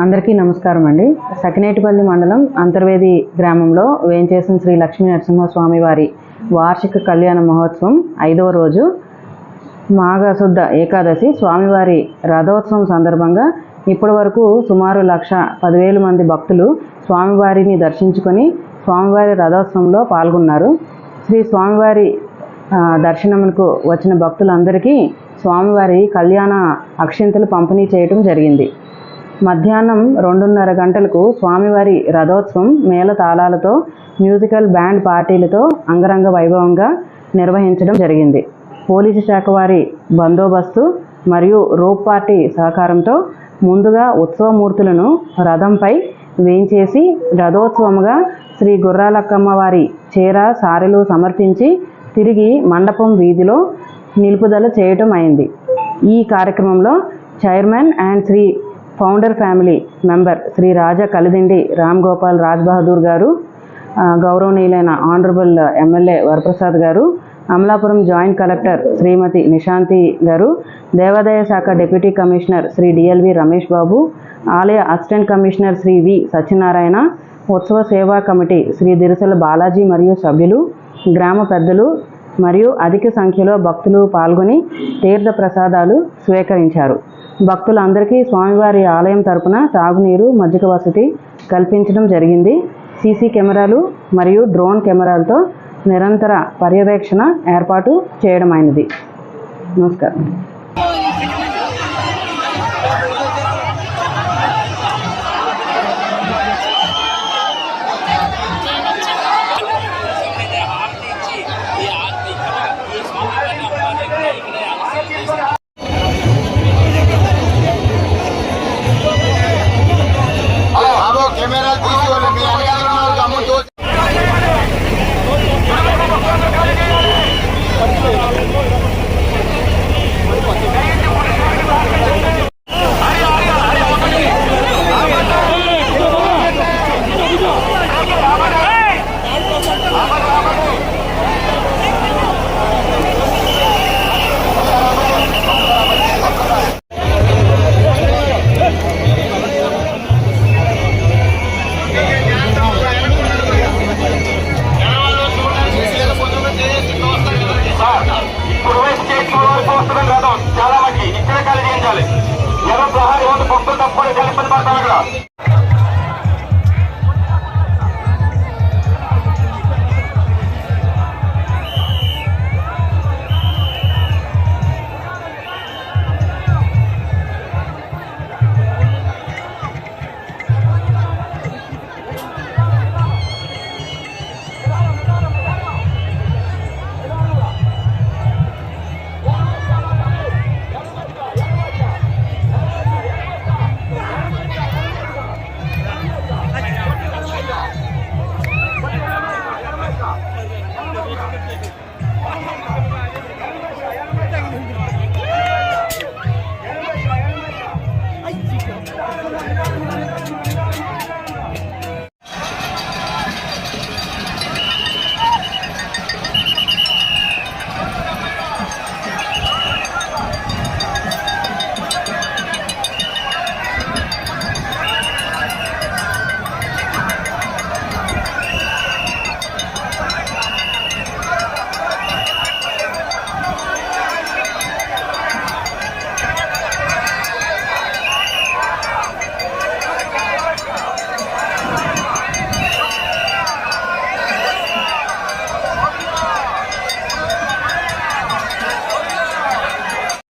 అందరికీ నమస్కారం అండి. సకినేటిపల్లి మండలం అంతర్వేది గ్రామంలో వేంచేసిన శ్రీ లక్ష్మీ నరసింహస్వామి వారి వార్షిక కళ్యాణ మహోత్సవం ఐదవ రోజు మాఘశుద్ధ ఏకాదశి స్వామివారి రథోత్సవం సందర్భంగా ఇప్పటి వరకు సుమారు లక్ష పదివేల మంది భక్తులు స్వామివారిని దర్శించుకొని స్వామివారి రథోత్సవంలో పాల్గొన్నారు. శ్రీ స్వామివారి దర్శనములకు దర్శనమునకు వచ్చిన భక్తులందరికీ స్వామివారి కళ్యాణ అక్షింతలు పంపిణీ చేయటం జరిగింది. మధ్యాహ్నం రెండున్నర గంటలకు స్వామివారి రథోత్సవం మేళ తాళాలతో మ్యూజికల్ బ్యాండ్ పార్టీలతో అంగరంగ వైభవంగా నిర్వహించడం జరిగింది. పోలీసు శాఖ వారి బందోబస్తు మరియు రోప్ పార్టీ సహకారంతో ముందుగా ఉత్సవమూర్తులను రథంపై వేయించేసి రథోత్సవముగా శ్రీ గుర్రాలక్కమ్మ వారి చీర సారెలు సమర్పించి తిరిగి మండపం వీధిలో నిలుపుదల చేయటం అయింది. ఈ కార్యక్రమంలో chairman and Shri founder family member Shri Raja Kalidindi Ram Gopal Raj Bahadur గారు గౌరవనీయులైన ఆనరబుల్ ఎమ్మెల్యే వరప్రసాద్ గారు అమలాపురం జాయింట్ కలెక్టర్ శ్రీమతి నిశాంతి గారు దేవాదాయ శాఖ deputy commissioner Shri DLV Ramesh Babu ఆలయ assistant commissioner Shri V Satyanarayana ఉత్సవ సేవా కమిటీ శ్రీ దిరిసెల బాలాజీ మరియు సభ్యులు గ్రామ పెద్దలు మరియు అధిక సంఖ్యలో భక్తులు పాల్గొని తీర్థ ప్రసాదాలు స్వీకరించారు. భక్తులందరికీ స్వామివారి ఆలయం తరపున తాగునీరు మజ్జిగ వసతి కల్పించడం జరిగింది. సీసీ కెమెరాలు మరియు డ్రోన్ కెమెరాలతో నిరంతర పర్యవేక్షణ ఏర్పాటు చేయడమైనది. నమస్కారం. చాలా మంది ఇక్కడే కలిగించాలి ఎవరు ప్రహారీ వంద భక్తులు తప్పకుండా చాలా ఇబ్బంది పడతారు